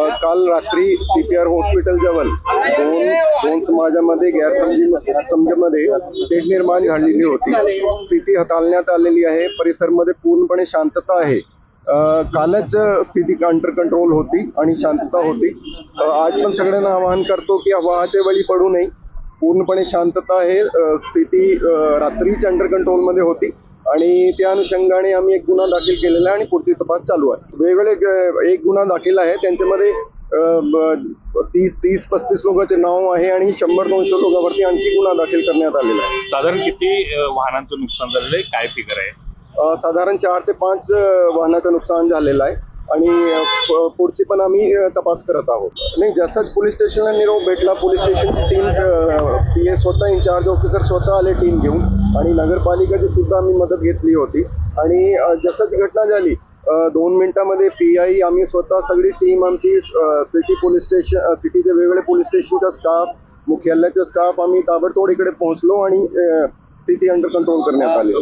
काल रात्री CPR hospital जवळ दोन दोन समाजामध्ये गैरसमजी समजमध्ये निर्माण झालेली होती. स्थिती हाताळण्यात आलेली आहे. परिसरमध्ये पूर्णपणे शांतता आहे. कालच स्थिती अंडर कंट्रोल होती आणि शांतता होती. आज पण सगळ्यांना आवाहन करतो की अफवाचे वेळी पडू नये. पूर्णपणे शांतता आहे. स्थिती रात्रीच अंडर कंट्रोलमध्ये होती. आणि त्या अनुषंगाने आम्ही एक गुन्हा दाखल केलेला आहे आणि पुढची तपास चालू आहे. वेगवेगळे एक गुन्हा दाखल आहे. त्यांच्यामध्ये तीस तीस पस्तीस लोकांचे नाव आहे आणि शंभर दोनशे लोकांवरती आणखी गुन्हा दाखल करण्यात आलेला आहे. साधारण किती वाहनांचं नुकसान झालेलं आहे? काय फिगर आहे? साधारण चार ते पाच वाहनाचं नुकसान झालेलं आहे. आणि पुढची पण आम्ही तपास करत आहोत. नाही जसंच पोलीस स्टेशनला निरोप भेटला police station team P A स्वतः इन्चार्ज ऑफिसर स्वतः आले टीम घेऊन. आणि नगरपालिकेची सुद्धा आम्ही मदत घेतली होती. आणि अ, घटना झाली दोन मिनिटामध्ये पी आय आम्ही स्वतः सगळी टीम आमची सिटी पोलीस स्टेशन सिटीचे वेगवेगळे पोलीस स्टेशनचा स्टाफ मुख्यालयाचा स्टाफ आम्ही ताबडतोड इकडे पोहोचलो आणि स्थिती अंडर कंट्रोल करण्यात आली.